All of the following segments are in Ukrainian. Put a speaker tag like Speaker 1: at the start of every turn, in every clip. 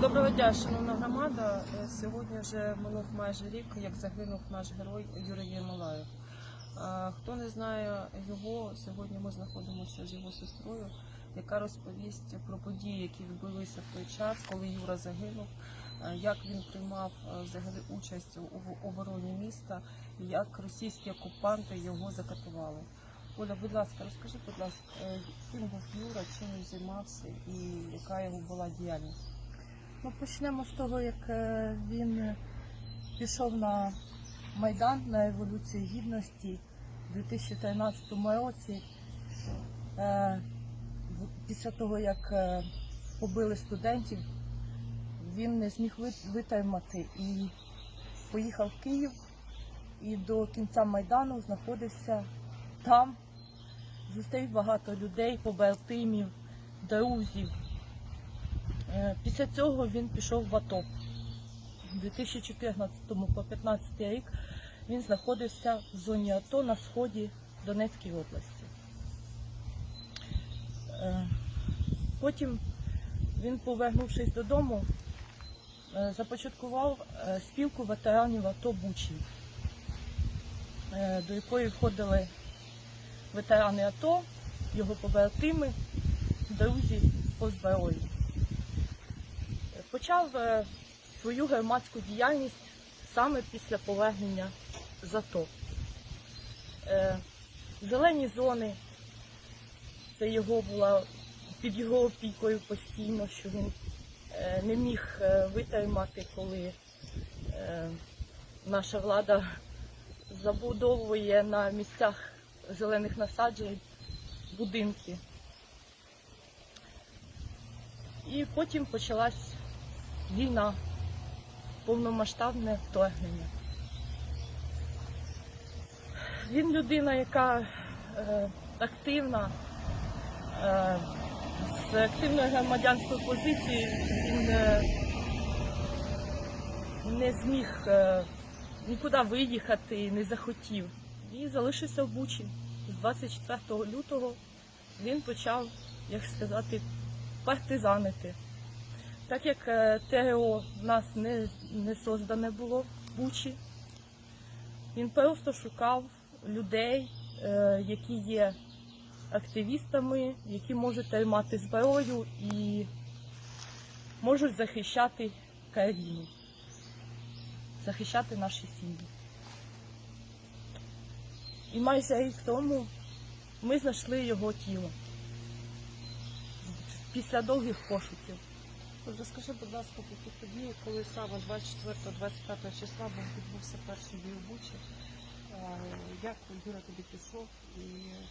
Speaker 1: Доброго дня, шановна громада. Е, Сьогодні вже минув майже рік, як загинув наш герой Юрій Єрмолаєв. Е, Хто не знає його, сьогодні ми знаходимося з його сестрою, яка розповість про події, які відбулися в той час, коли Юра загинув, е, як він приймав взагалі участь у обороні міста як російські окупанти його закатували. Оля, будь ласка, розкажи, будь ласка, ким був Юра, чим він займався і яка його була діяльність?
Speaker 2: Ну, почнемо з того, як е, він пішов на Майдан на Еволюцію Гідності у 2013 році. Е, Після того, як е, побили студентів, він не зміг витримати і поїхав в Київ і до кінця Майдану знаходився там, зустрів багато людей, побратимів, друзів. Е, Після цього він пішов в АТО. У 2014 по 2015 рік він знаходився в зоні АТО на сході Донецької області. Е, Потім він, повернувшись додому, е, започаткував спілку ветеранів АТО Бучі, до якої входили ветерани АТО, його побратими, друзі по зброї почав е, свою громадську діяльність саме після повернення з АТО. Е, Зелені зони, це його була під його опікою постійно, що він е, не міг витримати, коли наша влада забудовує на місцях зелених насаджень будинки. І потім почалась війна, повномасштабне вторгнення. Він людина, яка е, активна, е, з активною громадянською позицією, він е, не зміг е, нікуди виїхати, не захотів. І залишився в Бучі. З 24 лютого він почав, як сказати, партизанити. Так як е, ТРО в нас не, не создане було в Бучі, він просто шукав людей, е, які є активістами, які можуть тримати зброю і можуть захищати країну, захищати наші сім'ї. І майже рік тому ми знайшли його тіло після довгих пошуків.
Speaker 1: Розкажи, будь ласка, про події, коли саме 24-25 числа був відбувся перший бій у Бучі. Як Юра туди пішов і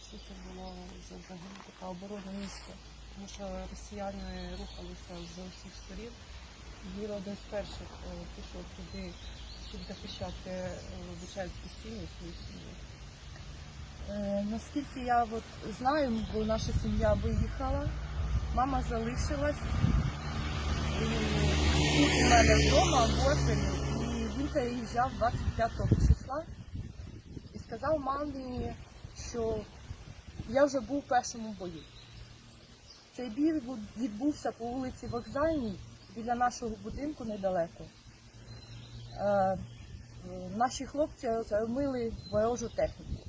Speaker 1: що це було за взагалі така оборона міста? Тому що росіяни рухалися з усіх сторін. Юра один з перших е, пішов туди, щоб захищати е, бучанські сім'ї, свою сім'ю.
Speaker 2: Е, наскільки я от знаю, бо наша сім'я виїхала, мама залишилась тут у мене вдома в Озері, і він переїжджав 25 числа і сказав мамі, що я вже був в першому бою. Цей бій відбувся по вулиці Вокзальній біля нашого будинку недалеко. Е, наші хлопці розгромили ворожу техніку.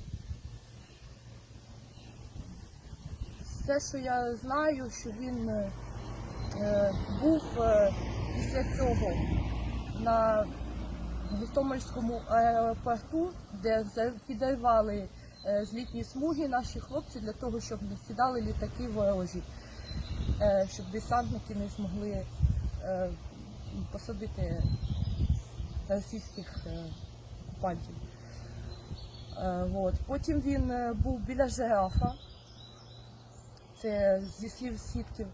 Speaker 2: Все, що я знаю, що він е, був е, після цього на Гостомельському аеропорту, де підривали е, злітні смуги наші хлопці для того, щоб не сідали літаки ворожі, е, щоб десантники не змогли е, посадити російських е, окупантів. Е, от. Потім він е, був біля жирафа це зі слів свідків,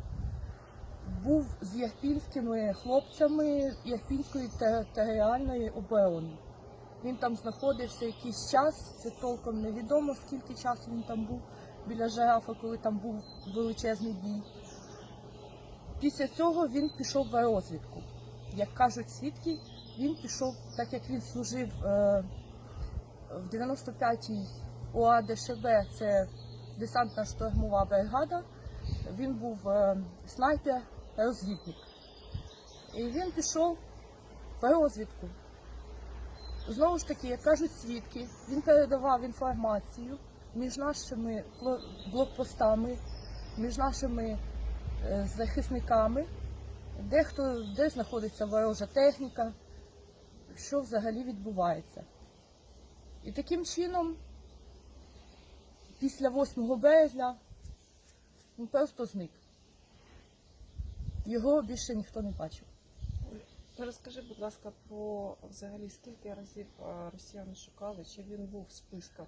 Speaker 2: був з ірпінськими хлопцями Ірпінської територіальної оборони. Він там знаходився якийсь час, це толком невідомо, скільки часу він там був біля жирафа, коли там був величезний бій. Після цього він пішов в розвідку. Як кажуть свідки, він пішов, так як він служив е, в 95-й ОАДШБ, це десантна штурмова бригада. Він був е, снайпер, розвідник. І він пішов в розвідку. Знову ж таки, як кажуть свідки, він передавав інформацію між нашими блокпостами, між нашими е, захисниками, де хто, де знаходиться ворожа техніка, що взагалі відбувається. І таким чином, після 8 березня, він просто зник. Його більше ніхто не бачив.
Speaker 1: Розкажи, будь ласка, про взагалі скільки разів е, росіяни шукали, чи він був в списках,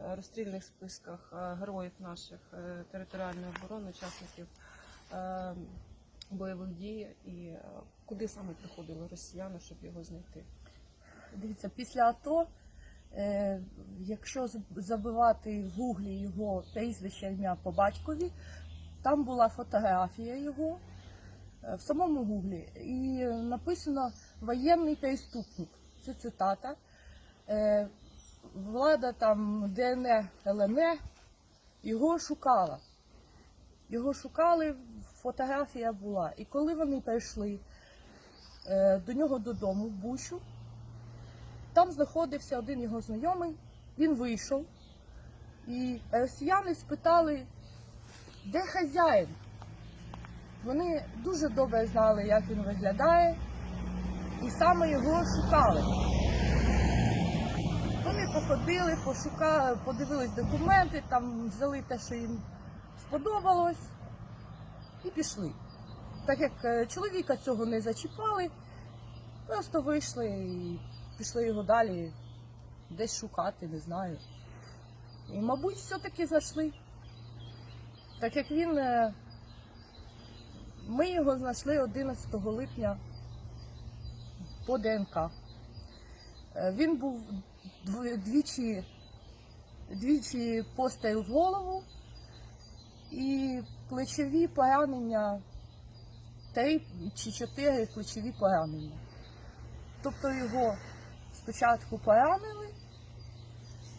Speaker 1: е, розстрільних списках е, героїв наших територіальної оборони, учасників бойових дій, і куди саме приходили росіяни, щоб його знайти?
Speaker 2: Дивіться, після АТО, якщо забивати в гуглі його прізвище ім'я по батькові, там була фотографія його в самому гуглі. І написано воєнний преступник. Це цитата. Е, влада там ДНР, ЛНР його шукала. Його шукали, фотографія була. І коли вони прийшли е, до нього додому, в Бучу, там знаходився один його знайомий, він вийшов, і росіяни спитали, де хазяїн. Вони дуже добре знали, як він виглядає, і саме його шукали. Вони походили, пошукали, подивились документи, там взяли те, що їм сподобалось, і пішли. Так як е, чоловіка цього не зачіпали, просто вийшли і пішли його далі десь шукати, не знаю. І, мабуть, все-таки зайшли. Так як він. Ми його знайшли 11 липня по ДНК. Е, Він був двічі, двічі постріл в голову і плечові поранення, три чи чотири плечові поранення. Тобто його спочатку поранили,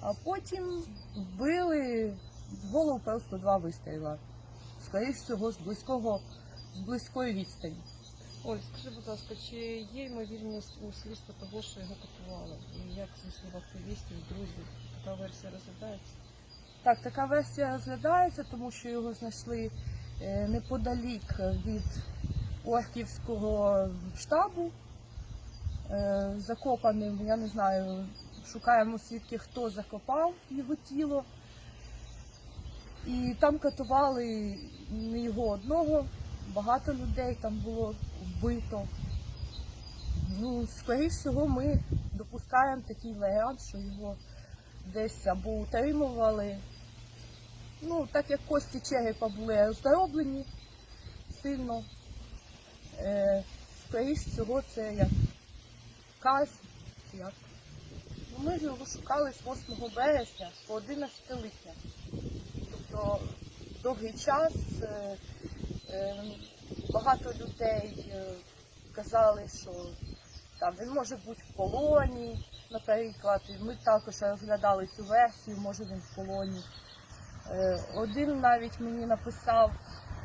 Speaker 2: а потім вбили в голову просто два вистріла. Скоріше всього, з близького, з близької відстані.
Speaker 1: Оль, скажи, будь ласка, чи є ймовірність у слідства того, що його катували? І як зі слів активістів, друзів, така версія розглядається?
Speaker 2: Так, така версія розглядається, тому що його знайшли е, неподалік від Орківського штабу, е, закопаним, я не знаю, шукаємо свідки, хто закопав його тіло. І там катували не його одного, багато людей там було вбито. Ну, скоріш всього, ми допускаємо такий варіант, що його десь або утримували. Ну, так як кості черепа були роздроблені сильно, е, скоріш всього, це як казнь. Як. Ну, Ми його шукали з 8 березня по 11 липня. Тобто довгий час е, багато людей е, казали, що там він може бути в полоні, наприклад. Ми також розглядали цю версію, може він в полоні. Е, Один навіть мені написав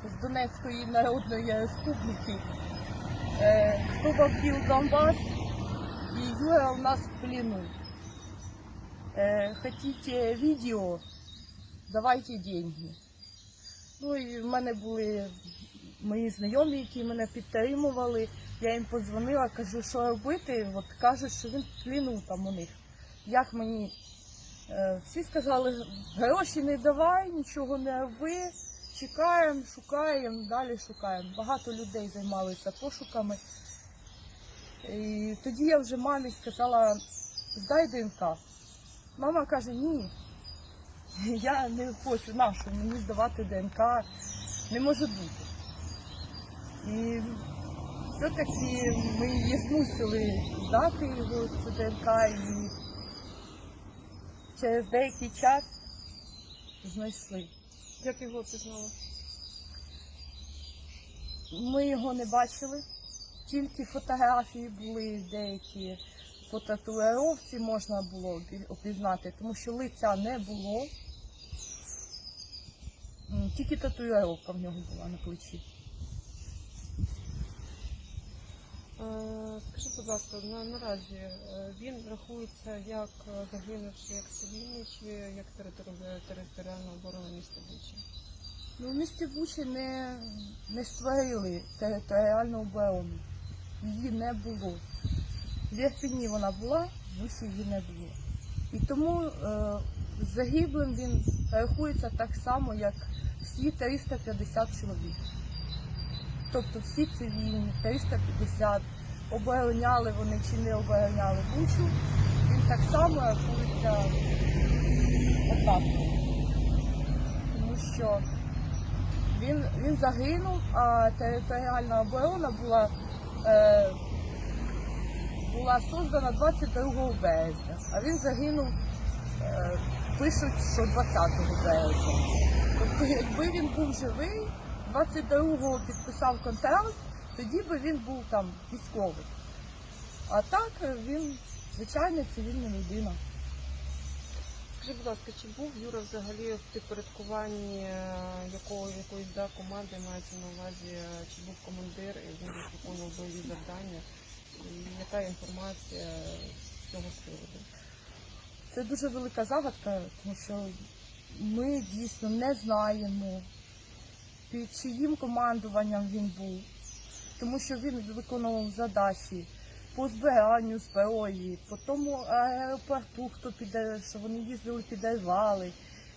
Speaker 2: з Донецької Народної Республіки, е, хто бомбив Донбас, і Юра у нас в плену. Е, Хотите відео, давайте деньги. Ну і в мене були мої знайомі, які мене підтримували. Я їм подзвонила, кажу, що робити. От кажуть, що він в плену там у них. Як мені Е, всі сказали, гроші не давай, нічого не роби, чекаємо, шукаємо, далі шукаємо. Багато людей займалися пошуками. І тоді я вже мамі сказала, здай ДНК. Мама каже, ні, я не хочу нашу, мені здавати ДНК не може бути. І все-таки ми її змусили здати його цю ДНК і через деякий час знайшли.
Speaker 1: Як його пізнали?
Speaker 2: Ми його не бачили, тільки фотографії були деякі по татуїровці можна було опізнати, тому що лиця не було. Тільки татуїровка в нього була на плечі.
Speaker 1: Скажіть, будь ласка, на, наразі е, він рахується як е, загинувши як цивільний чи як територіальна територіальна оборона міста Бучі?
Speaker 2: Ну, в місті Бучі не, не створили територіальну оборону. Її не було. В Ірпіні вона була, в Бучі її не було. І тому е, загиблим він рахується так само, як всі 350 чоловік. Тобто всі цивільні, 350, обороняли вони чи не обороняли Бучу, він так само рахується отак. Тому що він, він загинув, а територіальна оборона була, е, була создана 22 березня, а він загинув, е, пишуть, що 20 березня. Тобто, якби він був живий, 22-го підписав контракт, тоді би він був там військовий. А так е, він звичайна цивільна людина.
Speaker 1: Скажіть, будь ласка, чи був Юра взагалі в підпорядкуванні е, якого якоїсь да, команди мається на увазі, е, чи був командир і він виконував бойові завдання? І яка інформація з цього приводу?
Speaker 2: Це дуже велика загадка, тому що ми дійсно не знаємо, під чиїм командуванням він був, тому що він виконував задачі по збиранню зброї, по тому аеропорту, хто піде, що вони їздили, підривали,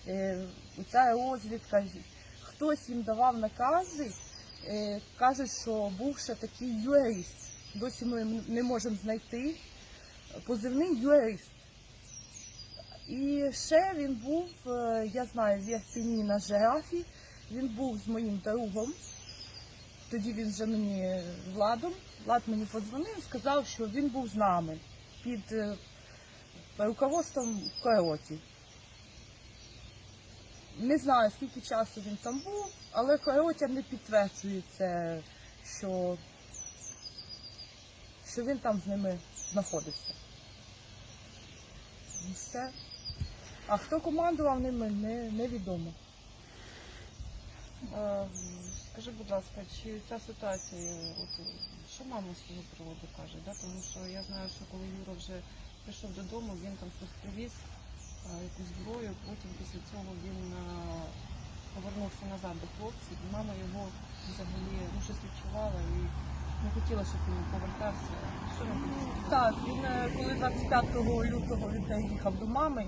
Speaker 2: е, ця розвідка. Хтось їм давав накази, е, кажуть, що був ще такий юрист. Досі ми не можемо знайти позивний юрист. І ще він був, е, я знаю, в Єрпіні на жирафі. Він був з моїм другом. Тоді він вже мені владом. Влад мені подзвонив, сказав, що він був з нами під е, руководством Короті. Не знаю, скільки часу він там був, але Коротя не підтверджує це, що, що він там з ними знаходився. І все. А хто командував ними, не, невідомо.
Speaker 1: Е, Скажи, будь ласка, чи ця ситуація, от, що мама з цього приводу каже? Да? Тому що я знаю, що коли Юра вже прийшов додому, він там щось привіз, е, якусь зброю, потім після цього він е, повернувся назад до хлопців, і мама його взагалі ну, щось відчувала і не хотіла, щоб він повертався. Що він?
Speaker 2: Так, він е, коли 25 лютого він переїхав до мами,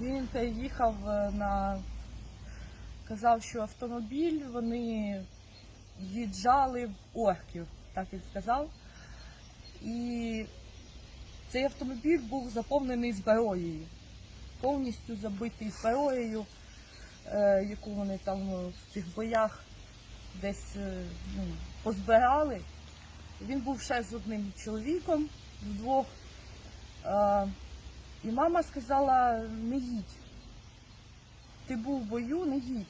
Speaker 2: він переїхав е, на казав, що автомобіль вони віджали в орків, так він сказав. І цей автомобіль був заповнений зброєю, повністю забитий зброєю, е, яку вони там в цих боях десь е, ну, позбирали. Він був ще з одним чоловіком вдвох. І мама сказала, не їдь. Ти був в бою, не їдь.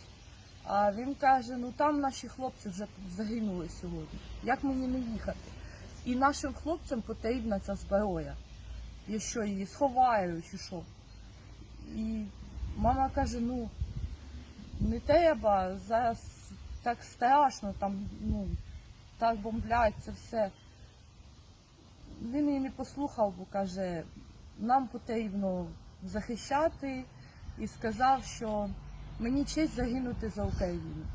Speaker 2: А він каже, ну там наші хлопці вже загинули сьогодні. Як мені не їхати? І нашим хлопцям потрібна ця зброя. Я що, її сховаю чи що? І мама каже, ну не треба, зараз так страшно, там, ну, так бомблять це все. Він її не послухав, бо каже, нам потрібно захищати і сказав, що мені честь загинути за Україну.